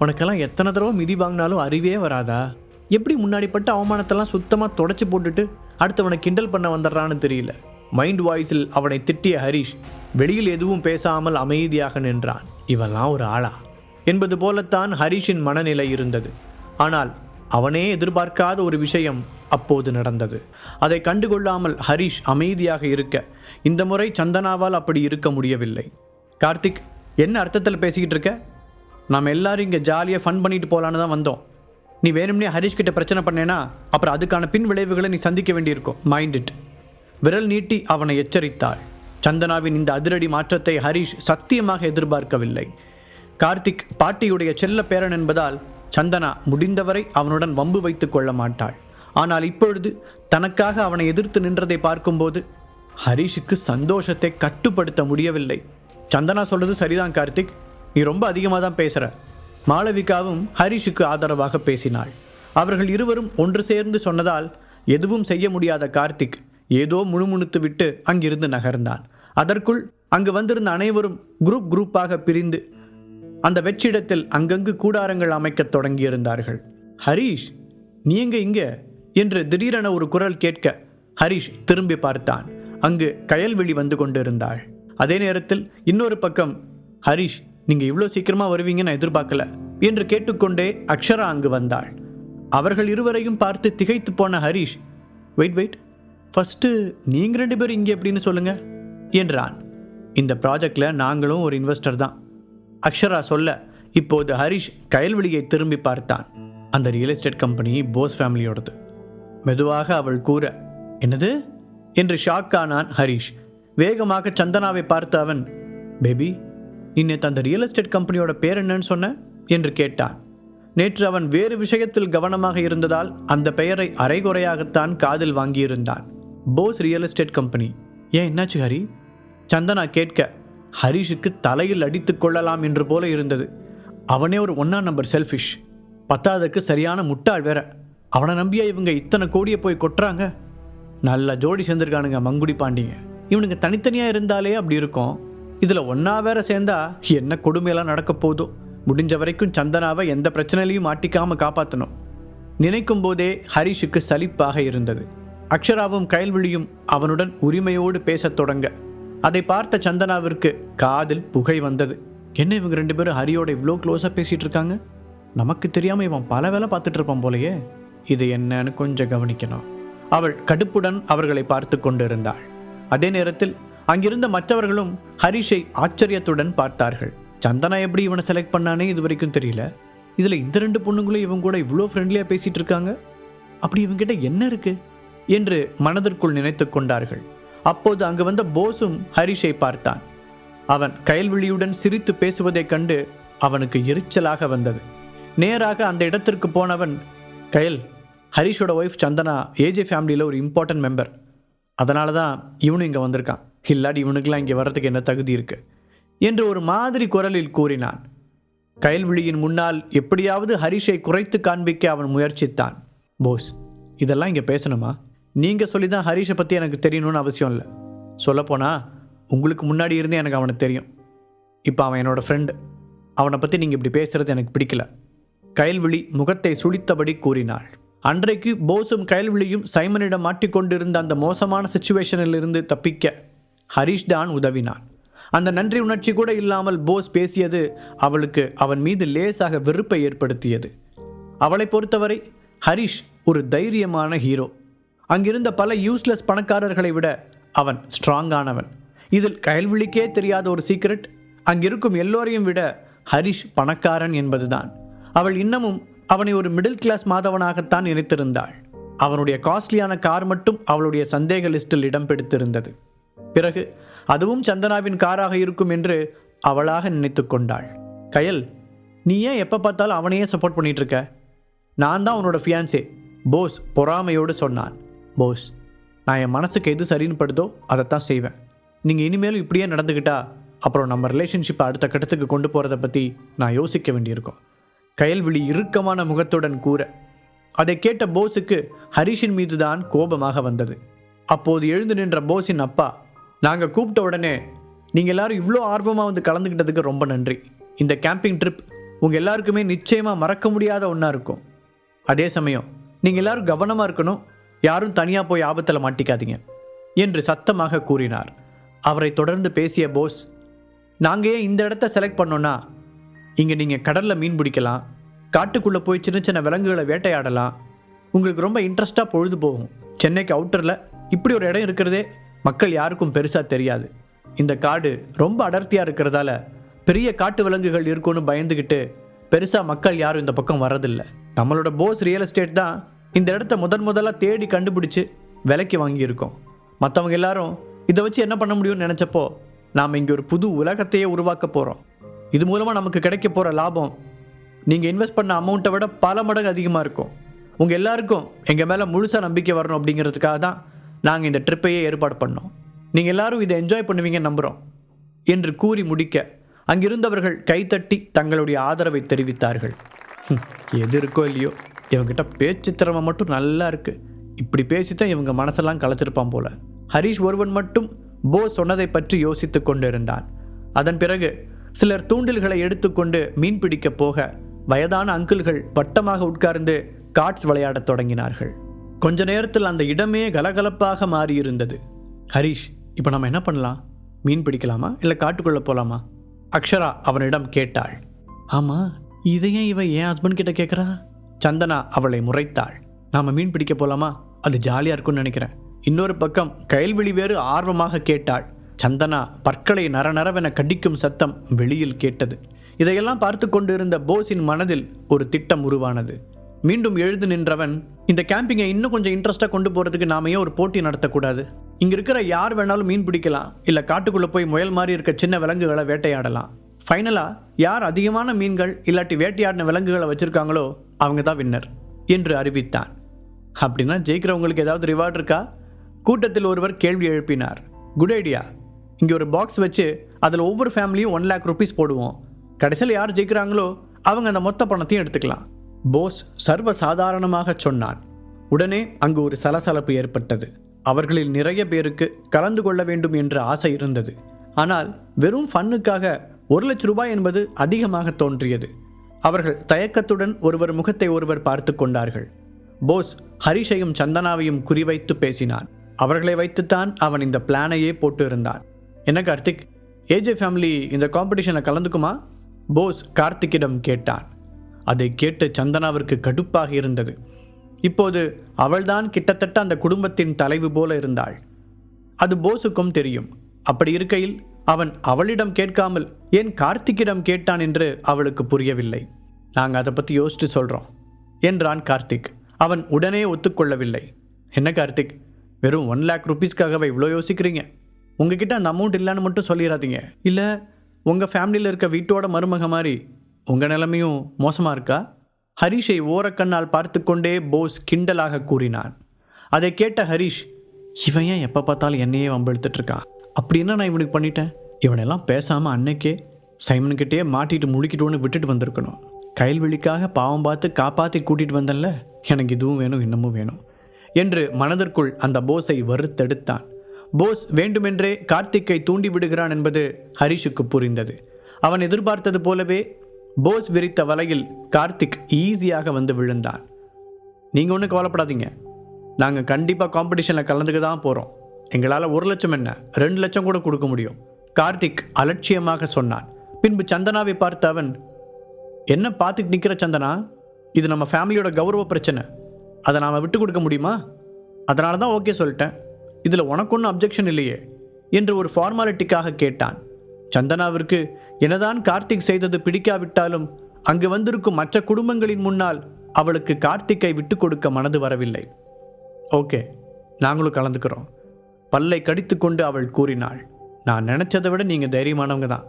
உனக்கெல்லாம் எத்தனை தடவை மிதி வாங்கினாலும் அறிவே வராதா? எப்படி முன்னாடி பட்ட அவமானத்தெல்லாம் சுத்தமாக தொடச்சி போட்டுட்டு அடுத்தவனை கிண்டல் பண்ண வந்துடுறான்னு தெரியல. மைண்ட் வாய்ஸில் அவனை திட்டிய ஹரிஷ் வெளியில் எதுவும் பேசாமல் அமைதியாக நின்றான். இவெல்லாம் ஒரு ஆளா? என்பது போலத்தான் ஹரிஷின் மனநிலை இருந்தது. ஆனால் அவனே எதிர்பார்க்காத ஒரு விஷயம் அப்போது நடந்தது. அதை கண்டுகொள்ளாமல் ஹரிஷ் அமைதியாக இருக்க இந்த முறை சந்தனாவால் அப்படி இருக்க முடியவில்லை. கார்த்திக் என்ன அர்த்தத்தில் பேசிக்கிட்டு இருக்க? நாம் எல்லாரும் இங்கே ஜாலியாக ஃபன் பண்ணிட்டு போகலான்னு தான் வந்தோம். நீ வேணும்னே ஹரிஷ் கிட்ட பிரச்சனை பண்ணேனா அப்புறம் அதுக்கான பின் விளைவுகளை நீ சந்திக்க வேண்டியிருக்கும். மைண்ட் இட் விரல் நீட்டி அவனை எச்சரித்தாள். சந்தனாவின் இந்த அதிரடி மாற்றத்தை ஹரிஷ் சத்தியமாக எதிர்பார்க்கவில்லை. கார்த்திக் பாட்டியுடைய செல்ல பேரன் என்பதால் சந்தனா முடிந்தவரை அவனுடன் வம்பு வைத்துக் கொள்ள மாட்டாள். ஆனால் இப்பொழுது தனக்காக அவனை எதிர்த்து நின்றதை பார்க்கும்போது ஹரிஷுக்கு சந்தோஷத்தை கட்டுப்படுத்த முடியவில்லை. சந்தனா சொல்றது சரிதான் கார்த்திக். நீ ரொம்ப அதிகமாக தான் பேசுகிற மாளவிகாவும் ஹரிஷுக்கு ஆதரவாக பேசினாள். அவர்கள் இருவரும் ஒன்று சேர்ந்து சொன்னதால் எதுவும் செய்ய முடியாத கார்த்திக் ஏதோ முணுமுணுத்து விட்டு அங்கிருந்து நகர்ந்தான். அதற்குள் அங்கு வந்திருந்த அனைவரும் குரூப் குரூப்பாக பிரிந்து அந்த வெற்றிடத்தில் அங்கங்கு கூடாரங்கள் அமைக்கத் தொடங்கியிருந்தார்கள். ஹரீஷ் நீ எங்க இங்க? என்று திடீரென ஒரு குரல் கேட்க ஹரிஷ் திரும்பி பார்த்தான். அங்கு கயல்வெளி வந்து கொண்டிருந்தாள். அதே நேரத்தில் இன்னொரு பக்கம் ஹரிஷ் நீங்கள் இவ்வளோ சீக்கிரமாக வருவீங்க நான் எதிர்பார்க்கல என்று கேட்டுக்கொண்டே அக்ஷரா அங்கு வந்தாள். அவர்கள் இருவரையும் பார்த்து திகைத்து போன ஹரிஷ் வெயிட் வெயிட் ஃபஸ்ட்டு நீங்கள் ரெண்டு பேர் இங்கே எப்படின்னு சொல்லுங்க என்றான். இந்த ப்ராஜெக்டில் நாங்களும் ஒரு இன்வெஸ்டர் தான். அக்ஷரா சொல்ல இப்போது ஹரிஷ் கயல்வெளியை திரும்பி பார்த்தான். அந்த ரியல் எஸ்டேட் கம்பெனி போஸ் ஃபேமிலியோடது மெதுவாக அவள் கூற என்னது? என்று ஷாக் ஆனான் ஹரிஷ். வேகமாக சந்தனாவை பார்த்த அவன் பேபி நீ நேற்று அந்த ரியல் எஸ்டேட் கம்பெனியோட பேர் என்னன்னு சொன்ன? என்று கேட்டான். நேற்று அவன் வேறு விஷயத்தில் கவனமாக இருந்ததால் அந்த பெயரை அரைகுறையாகத்தான் காதில் வாங்கியிருந்தான். போஸ் ரியல் எஸ்டேட் கம்பெனி ஏன் என்னாச்சு ஹரி? சந்தனா கேட்க ஹரிஷுக்கு தலையில் அடித்துக் கொள்ளலாம் என்று போல இருந்தது. அவனே ஒரு ஒன்னா நம்பர் செல்ஃபிஷ் பத்தாவதுக்கு சரியான முட்டாள் வேற. அவனை நம்பியா இவங்க இத்தனை கோடியை போய் கொட்டுறாங்க? நல்ல ஜோடி சேர்ந்துருக்கானுங்க மங்குடி பாண்டிங்க இவனுங்க தனித்தனியாக இருந்தாலே அப்படி இருக்கும். இதில் ஒன்றா வேற சேர்ந்தா என்ன கொடுமையெல்லாம் நடக்க போதும் முடிஞ்ச வரைக்கும் சந்தனாவை எந்த பிரச்சனையிலையும் மாட்டிக்காமல் காப்பாற்றணும் நினைக்கும் போதே ஹரிஷுக்கு சலிப்பாக இருந்தது. அக்ஷராவும் கயல்விழியும் அவனுடன் உரிமையோடு பேசத் தொடங்க. அதை பார்த்த சந்தனாவிற்கு காதில் புகை வந்தது. என்ன இவங்க ரெண்டு பேரும் ஹரியோட இவ்வளோ க்ளோஸாக பேசிகிட்டு இருக்காங்க? நமக்கு தெரியாமல் இவன் பல வேலை பார்த்துட்டு இருப்பான் போலயே. இது என்னன்னு கொஞ்சம் கவனிக்கணும். அவள் கடுப்புடன் அவர்களை பார்த்து கொண்டிருந்தாள். அதே நேரத்தில் அங்கிருந்த மற்றவர்களும் ஹரிஷை ஆச்சரியத்துடன் பார்த்தார்கள். சந்தனா எப்படி இவனை செலக்ட் பண்ணானே இது வரைக்கும் தெரியல. இதில் இந்த ரெண்டு பொண்ணுங்களும் இவங்க கூட இவ்வளோ ஃப்ரெண்ட்லியாக பேசிகிட்டு இருக்காங்க? அப்படி இவங்கிட்ட என்ன இருக்கு? என்று மனதிற்குள் நினைத்து கொண்டார்கள். அப்போது அங்கு வந்த போஸும் ஹரிஷை பார்த்தான். அவன் கயல்விழியுடன் சிரித்து பேசுவதைக் கண்டு அவனுக்கு எரிச்சலாக வந்தது. நேராக அந்த இடத்திற்கு போனவன் கயல் ஹரிஷோட ஒய்ஃப் சந்தனா ஏஜே ஃபேமிலியில் ஒரு இம்பார்ட்டன்ட் மெம்பர் அதனால தான் இவனும் இங்கே வந்திருக்கான். இல்லாடி இவனுக்கெல்லாம் இங்கே வர்றதுக்கு என்ன தகுதி இருக்கு? என்று ஒரு மாதிரி குரலில் கூறினான். கயல்விழியின் முன்னால் எப்படியாவது ஹரிஷை குறைத்து காண்பிக்க அவன் முயற்சித்தான். போஸ் இதெல்லாம் இங்கே பேசணுமா? நீங்கள் சொல்லி தான் ஹரிஷை பற்றி எனக்கு தெரியணும்னு அவசியம் இல்லை. சொல்லப்போனால் உங்களுக்கு முன்னாடி இருந்தே எனக்கு அவனை தெரியும். இப்போ அவன் என்னோடய ஃப்ரெண்டு அவனை பற்றி நீங்கள் இப்படி பேசுகிறது எனக்கு பிடிக்கல. கயல்விழி முகத்தை சுழித்தபடி கூறினாள். அன்றைக்கு போஸும் கயல்விழியும் சைமனிடம் மாட்டிக்கொண்டிருந்த அந்த மோசமான சுச்சுவேஷனில் இருந்து தப்பிக்க ஹரிஷ் தான் உதவினான். அந்த நன்றி உணர்ச்சி கூட இல்லாமல் போஸ் பேசியது அவளுக்கு அவன் மீது லேசாக வெறுப்பை ஏற்படுத்தியது. அவளை பொறுத்தவரை ஹரிஷ் ஒரு தைரியமான ஹீரோ. அங்கிருந்த பல யூஸ்லெஸ் பணக்காரர்களை விட அவன் ஸ்ட்ராங்கானவன் இதில் கயல்விழிக்கே தெரியாத ஒரு சீக்ரெட் அங்கிருக்கும் எல்லோரையும் விட ஹரிஷ் பணக்காரன் என்பதுதான். அவள் இன்னமும் அவனை ஒரு மிடில் கிளாஸ் மாதவனாகத்தான் நினைத்திருந்தாள் அவனுடைய காஸ்ட்லியான கார் மட்டும் அவளுடைய சந்தேக லிஸ்டில் இடம் பிடித்திருந்தது. பிறகு அதுவும் சந்தனாவின் காராக இருக்கும் என்று அவளாக நினைத்து கொண்டாள். கயல் நீ ஏன் எப்போ பார்த்தாலும் அவனையே சப்போர்ட் பண்ணிட்டு இருக்க? நான் தான் உன்னோட ஃபியான்சே போஸ் பொறாமையோடு சொன்னான். போஸ் நான் என் மனசுக்கு எது சரின்னு படுதோ அதைத்தான் செய்வேன். நீங்கள் இனிமேலும் இப்படியே நடந்துக்கிட்டா அப்புறம் நம்ம ரிலேஷன்ஷிப்பை அடுத்த கட்டத்துக்கு கொண்டு போகிறத பற்றி நான் யோசிக்க வேண்டியிருக்கும். கயல்விழி இறுக்கமான முகத்துடன் கூற அதை கேட்ட போஸுக்கு ஹரிஷின் மீதுதான் கோபமாக வந்தது. அப்போது எழுந்து நின்ற போஸின் அப்பா நாங்கள் கூப்பிட்ட உடனே நீங்கள் எல்லாரும் இவ்வளோ ஆர்வமாக வந்து கலந்துக்கிட்டதுக்கு ரொம்ப நன்றி. இந்த கேம்பிங் ட்ரிப் உங்கள் எல்லாருக்குமே நிச்சயமாக மறக்க முடியாத ஒன்றா இருக்கும். அதே சமயம் நீங்கள் எல்லாரும் கவனமாக இருக்கணும் யாரும் தனியாக போய் ஆபத்தில் மாட்டிக்காதீங்க என்று சத்தமாக கூறினார். அவரை தொடர்ந்து பேசிய போஸ் நாங்கள் ஏன் இந்த இடத்த செலக்ட் பண்ணோன்னா இங்கே நீங்கள் கடலில் மீன் பிடிக்கலாம் காட்டுக்குள்ளே போய் சின்ன சின்ன விலங்குகளை வேட்டையாடலாம் உங்களுக்கு ரொம்ப இன்ட்ரெஸ்ட்டாக பொழுது போகும். சென்னைக்கு அவுட்டரில் இப்படி ஒரு இடம் இருக்கிறதே மக்கள் யாருக்கும் பெருசாக தெரியாது. இந்த காடு ரொம்ப அடர்த்தியாக இருக்கிறதால பெரிய காட்டு விலங்குகள் இருக்கும்னு பயந்துக்கிட்டு பெருசாக மக்கள் யாரும் இந்த பக்கம் வரதில்லை நம்மளோட போஸ் ரியல் எஸ்டேட் தான் இந்த இடத்த முதன் முதலாக தேடி கண்டுபிடிச்சி விலைக்கு வாங்கியிருக்கோம். மற்றவங்க எல்லாரும் இதை வச்சு என்ன பண்ண முடியும்னு நினச்சப்போ நாம் இங்கே ஒரு புது உலகத்தையே உருவாக்க போகிறோம் இது மூலமாக நமக்கு கிடைக்க போகிற லாபம் நீங்கள் இன்வெஸ்ட் பண்ண அமௌண்ட்டை விட பல மடங்கு அதிகமாக இருக்கும். உங்கள் எல்லாருக்கும் எங்கள் மேலே முழுசாக நம்பிக்கை வரணும் அப்படிங்கிறதுக்காக தான் நாங்கள் இந்த ட்ரிப்பையே ஏற்பாடு பண்ணோம். நீங்கள் எல்லாரும் இதை என்ஜாய் பண்ணுவீங்கன்னு நம்புகிறோம் என்று கூறி முடிக்க அங்கிருந்தவர்கள் கைத்தட்டி தங்களுடைய ஆதரவை தெரிவித்தார்கள். எது இருக்கோ இல்லையோ இவங்கிட்ட பேச்சு திறமை மட்டும் நல்லா இருக்குது இப்படி பேசித்தான் இவங்க மனசெல்லாம் கலைச்சிருப்பான் போல. ஹரிஷ் ஒருவன் மட்டும் போஸ் சொன்னதை பற்றி யோசித்து கொண்டிருந்தான். அதன் பிறகு சிலர் தூண்டில்களை எடுத்துக்கொண்டு மீன் பிடிக்க போக வயதான அங்கிள்கள் வட்டமாக உட்கார்ந்து கார்ட்ஸ் விளையாடத் தொடங்கினார்கள். கொஞ்ச நேரத்தில் அந்த இடமே கலகலப்பாக மாறியிருந்தது. ஹரிஷ் இப்போ நம்ம என்ன பண்ணலாம்? மீன் பிடிக்கலாமா? இல்லை காட்டுக்குள்ளே போகலாமா அக்ஷரா அவனிடம் கேட்டாள். ஆமாம் இதையே இவ என் ஹஸ்பண்ட் கிட்ட கேட்குறா சந்தனா அவளை முறைத்தாள். நாம் மீன் பிடிக்க போகலாமா அது ஜாலியாக இருக்கும்னு நினைக்கிறேன். இன்னொரு பக்கம் கயல்விழி வேறு ஆர்வமாக கேட்டாள். சந்தனா பற்களை நரநரவென கடிக்கும் சத்தம் வெளியில் கேட்டது. இதையெல்லாம் பார்த்து கொண்டிருந்த போஸின் மனதில் ஒரு திட்டம் உருவானது. மீண்டும் எழுந்து நின்றவன் இந்த கேம்பிங்கை இன்னும் கொஞ்சம் இன்ட்ரெஸ்ட்டாக கொண்டு போகிறதுக்கு நாம ஏன் ஒரு போட்டி நடத்தக்கூடாது? இங்கே இருக்கிற யார் வேணாலும் மீன் பிடிக்கலாம் இல்லை காட்டுக்குள்ளே போய் முயல் மாதிரி இருக்க சின்ன விலங்குகளை வேட்டையாடலாம். ஃபைனலாக யார் அதிகமான மீன்கள் இல்லாட்டி வேட்டையாடின விலங்குகளை வச்சுருக்காங்களோ அவங்க தான் வின்னர் என்று அறிவித்தான். அப்படின்னா ஜெயிக்கிறவங்களுக்கு ஏதாவது ரிவார்டு இருக்கா? கூட்டத்தில் ஒருவர் கேள்வி எழுப்பினார். குட் ஐடியா இங்கே ஒரு பாக்ஸ் வச்சு அதில் ஒவ்வொரு ஃபேமிலியும் ஒன் லேக் ருபீஸ் போடுவோம். கடைசியில் யார் ஜெயிக்கிறாங்களோ அவங்க அந்த மொத்த பணத்தையும் எடுத்துக்கலாம். போஸ் சர்வசாதாரணமாக சொன்னான். உடனே அங்கு ஒரு சலசலப்பு ஏற்பட்டது. அவர்களில் நிறைய பேருக்கு கலந்து கொள்ள வேண்டும் என்ற ஆசை இருந்தது. ஆனால் வெறும் ஃபன்னுக்காக ஒரு லட்ச ரூபாய் என்பது அதிகமாக தோன்றியது. அவர்கள் தயக்கத்துடன் ஒருவர் முகத்தை ஒருவர் பார்த்து கொண்டார்கள். போஸ் ஹரிஷையும் சந்தனாவையும் குறிவைத்து பேசினான். அவர்களை வைத்துத்தான் அவன் இந்த பிளானையே போட்டு இருந்தான் என்ன கார்த்திக்? ஏஜே ஃபேமிலி இந்த காம்படிஷனை கலந்துக்குமா? போஸ் கார்த்திக்கிடம் கேட்டான். அதை கேட்டு சந்தனாவிற்கு கடுப்பாக இருந்தது. இப்போது அவள்தான் கிட்டத்தட்ட அந்த குடும்பத்தின் தலைவு போல இருந்தாள். அது போஸுக்கும் தெரியும். அப்படி இருக்கையில் அவன் அவளிடம் கேட்காமல் ஏன் கார்த்திக்கிடம் கேட்டான் என்று அவளுக்கு புரியவில்லை. நாங்கள் அதை பற்றி யோசிச்சு சொல்கிறோம் என்றான் கார்த்திக். அவன் உடனே ஒத்துக்கொள்ளவில்லை. என்ன கார்த்திக் வெறும் ஒன் லேக் ருபீஸ்க்காகவே இவ்வளோ யோசிக்கிறீங்க? உங்ககிட்ட அந்த அமௌண்ட் இல்லைன்னு மட்டும் சொல்லிடாதீங்க இல்லை உங்கள் ஃபேமிலியில் இருக்க வீட்டோட மருமக மாதிரி உங்கள் நிலைமையும் மோசமாக இருக்கா? ஹரிஷை ஓரக்கண்ணால் பார்த்து கொண்டே போஸ் கிண்டலாக கூறினான். அதை கேட்ட ஹரிஷ் இவன் ஏன் எப்போ பார்த்தாலும் என்னையே வம்பெடுத்துட்டு இருக்கான் அப்படின்னா நான் இவனுக்கு பண்ணிட்டேன்? இவனெல்லாம் பேசாமல் அன்னைக்கே சைமன்கிட்டயே மாட்டிட்டு முழுக்கிட்டோன்னு விட்டுட்டு வந்திருக்கணும். கைல்வெளிக்காக பாவம் பார்த்து காப்பாற்றி கூட்டிகிட்டு வந்தேன்ல எனக்கு இதுவும் வேணும் இன்னமும் வேணும் என்று மனதிற்குள் அந்த போஸை வறுத்தெடுத்தான். போஸ் வேண்டுமென்றே கார்த்திக்கை தூண்டி விடுகிறான் என்பது ஹரிஷுக்கு புரிந்தது. அவன் எதிர்பார்த்தது போலவே போஸ் விரித்த வலையில் கார்த்திக் ஈஸியாக வந்து விழுந்தான். நீங்கள் ஒன்றும் கவலைப்படாதீங்க. நாங்கள் கண்டிப்பாக காம்படிஷனில் கலந்துக்க தான் போகிறோம் எங்களால் ஒரு லட்சம் என்ன? ரெண்டு லட்சம் கூட கொடுக்க முடியும். கார்த்திக் அலட்சியமாக சொன்னான். பின்பு சந்தனாவை பார்த்த அவன் என்ன பார்த்துட்டு நிற்கிற சந்தனா? இது நம்ம ஃபேமிலியோட கௌரவ பிரச்சனை. அதை நாம் விட்டு கொடுக்க முடியுமா? அதனால தான் ஓகே சொல்லிட்டேன். இதில் உனக்கு ஒன்றும் அப்ஜெக்ஷன் இல்லையே என்று ஒரு ஃபார்மாலிட்டிக்காக கேட்டான். சந்தனாவிற்கு என்னதான் கார்த்திக் செய்தது பிடிக்காவிட்டாலும் அங்கு வந்திருக்கும் மற்ற குடும்பங்களின் முன்னால் அவளுக்கு கார்த்திக்கை விட்டு கொடுக்க மனது வரவில்லை. ஓகே நாங்களும் கலந்துக்கிறோம். பல்லை கடித்துக்கொண்டு அவள் கூறினாள். நான் நினைச்சதை விட நீங்கள் தைரியமானவங்க தான்.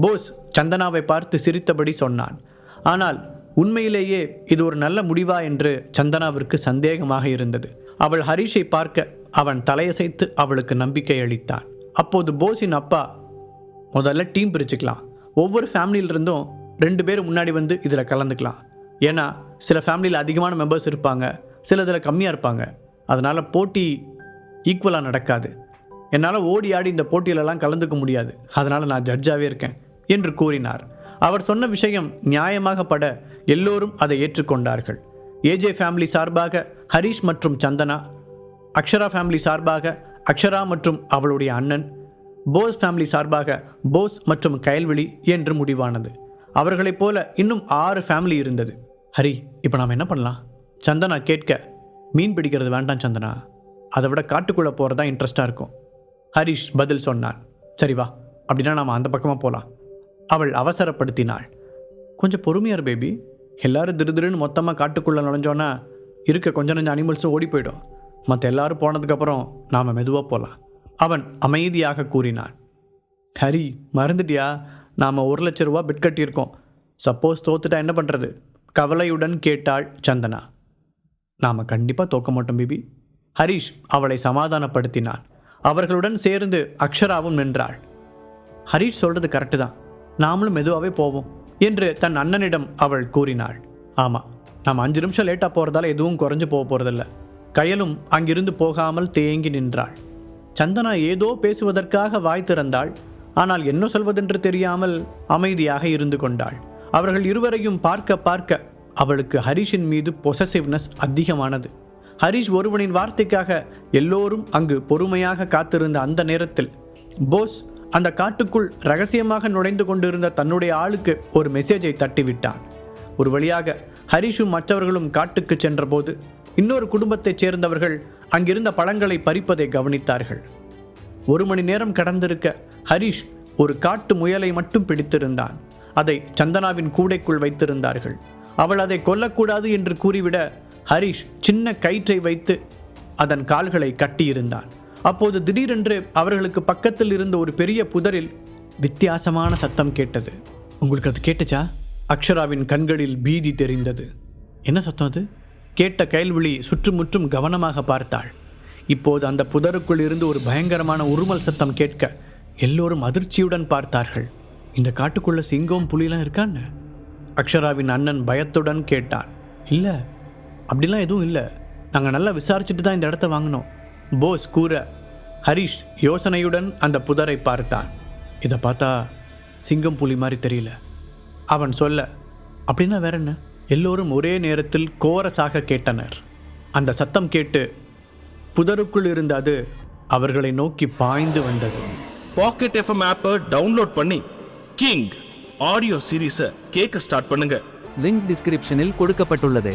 போஸ் சந்தனாவை பார்த்து சிரித்தபடி சொன்னான். ஆனால் உண்மையிலேயே இது ஒரு நல்ல முடிவா? என்று சந்தனாவிற்கு சந்தேகமாக இருந்தது. அவள் ஹரிஷை பார்க்க அவன் தலையசைத்து அவளுக்கு நம்பிக்கை அளித்தான். அப்போது போஸின் அப்பா முதல்ல டீம் பிரிச்சுக்கலாம். ஒவ்வொரு ஃபேமிலியிலிருந்தும் ரெண்டு பேர் முன்னாடி வந்து இதில் கலந்துக்கலாம். ஏன்னா சில ஃபேமிலியில் அதிகமான மெம்பர்ஸ் இருப்பாங்க சில இதில் கம்மியாக இருப்பாங்க. அதனால் போட்டி ஈக்குவலாக நடக்காது. என்னால் ஓடி ஆடி இந்த போட்டியிலலாம் கலந்துக்க முடியாது. அதனால் நான் ஜட்ஜாகவே இருக்கேன் என்று கூறினார். அவர் சொன்ன விஷயம் நியாயமாக பட எல்லோரும் அதை ஏற்றுக்கொண்டார்கள். ஏஜே ஃபேமிலி சார்பாக ஹரிஷ் மற்றும் சந்தனா அக்ஷரா ஃபேமிலி சார்பாக அக்ஷரா மற்றும் அவளுடைய அண்ணன் போஸ் ஃபேமிலி சார்பாக போஸ் மற்றும் கயல்விழி என்று முடிவானது. அவர்களைப் போல இன்னும் ஆறு ஃபேமிலி இருந்தது. ஹரி இப்போ நாம் என்ன பண்ணலாம்? சந்தனா கேட்க மீன் பிடிக்கிறது வேண்டாம் சந்தனா. அதை விட காட்டுக்குள்ளே போகிறது தான் இன்ட்ரெஸ்டாக இருக்கும். ஹரிஷ் பதில் சொன்னான். சரி வா அப்படின்னா நாம் அந்த பக்கமாக போகலாம் அவள் அவசரப்படுத்தினாள். கொஞ்சம் பொறுமையார் பேபி எல்லாரும் திருதிருன்னு மொத்தமாக காட்டுக்குள்ளே நுழைஞ்சோன்னா இருக்க கொஞ்சம் நஞ்சம் அனிமல்ஸும் ஓடி போயிடும். மற்ற எல்லாரும் போனதுக்கப்புறம் நாம் மெதுவாக போகலாம் அவன் அமைதியாக கூறினான். ஹரி மறந்துட்டியா? நாம் ஒரு லட்ச ரூபா பெட் கட்டியிருக்கோம். சப்போஸ் தோத்துட்டா என்ன பண்ணுறது கவலையுடன் கேட்டாள் சந்தனா. நாம் கண்டிப்பாக தோக்க மாட்டோம் பிபி. ஹரிஷ் அவளை சமாதானப்படுத்தினான். அவர்களுடன் சேர்ந்து அக்ஷராவும் நின்றாள். ஹரிஷ் சொல்கிறது கரெக்டு தான். நாமளும் மெதுவாகவே போவோம் என்று தன் அண்ணனிடம் அவள் கூறினாள். ஆமாம் நாம் அஞ்சு நிமிஷம் லேட்டாக போகிறதால எதுவும் குறைஞ்சு போக போகிறதில்ல கையலும் அங்கிருந்து போகாமல் தேங்கி நின்றாள். சந்தனா ஏதோ பேசுவதற்காக வாய் திறந்தாள். ஆனால் என்ன சொல்வதென்று தெரியாமல் அமைதியாக இருந்து கொண்டாள். அவர்கள் இருவரையும் பார்க்க பார்க்க அவளுக்கு ஹரிஷின் மீது பொசசிவ்னஸ் அதிகமானது. ஹரிஷ் ஒருவனின் வார்த்தைக்காக எல்லோரும் அங்கு பொறுமையாக காத்திருந்த அந்த நேரத்தில் போஸ் அந்த காட்டுக்குள் ரகசியமாக நுழைந்து கொண்டிருந்த தன்னுடைய ஆளுக்கு ஒரு மெசேஜை தட்டிவிட்டான். ஒரு வழியாக ஹரிஷும் மற்றவர்களும் காட்டுக்கு சென்றபோது இன்னொரு குடும்பத்தைச் சேர்ந்தவர்கள் அங்கிருந்த பழங்களை பறிப்பதை கவனித்தார்கள். ஒரு மணி நேரம் கடந்திருக்க ஹரிஷ் ஒரு காட்டு முயலை மட்டும் பிடித்திருந்தான். அதை சந்தனாவின் கூடைக்குள் வைத்திருந்தார்கள். அவள் அதை கொல்லக்கூடாது என்று கூறிவிட ஹரிஷ் சின்ன கயிற்றை வைத்து அதன் கால்களை கட்டியிருந்தான். அப்போது திடீரென்று அவர்களுக்கு பக்கத்தில் இருந்த ஒரு பெரிய புதரில் வித்தியாசமான சத்தம் கேட்டது. உங்களுக்கு அது கேட்டுச்சா? அக்ஷராவின் கண்களில் பீதி தெரிந்தது. என்ன சத்தம் அது? கேட்ட கைல்விழி சுற்றுமுற்றும் கவனமாக பார்த்தாள். இப்போது அந்த புதருக்குள் இருந்து ஒரு பயங்கரமான உருமல் சத்தம் கேட்க எல்லோரும் அதிர்ச்சியுடன் பார்த்தார்கள். இந்த காட்டுக்குள்ள சிங்கம் புலிலாம் இருக்கான்னு? அக்ஷராவின் அண்ணன் பயத்துடன் கேட்டான். இல்லை அப்படிலாம் எதுவும் இல்லை. நாங்கள் நல்லா விசாரிச்சுட்டு தான் இந்த இடத்த வாங்கினோம். போஸ் கூற ஹரிஷ் யோசனையுடன் அந்த புதரை பார்த்தான். இதை பார்த்தா சிங்கம் புலி மாதிரி தெரியல. அவன் சொல்ல அப்படின்னா வேற என்ன? எல்லோரும் ஒரே நேரத்தில் கோரஸாக கேட்டனர். அந்த சத்தம் கேட்டு புதருக்குள் இருந்த அது அவர்களை நோக்கி பாய்ந்து வந்தது. பாக்கெட் எஃப்எம் ஆப்பை டவுன்லோட் பண்ணி கிங் ஆடியோ சீரீஸை கேட்க ஸ்டார்ட் பண்ணுங்க. லிங்க் டிஸ்கிரிப்ஷனில் கொடுக்கப்பட்டுள்ளது.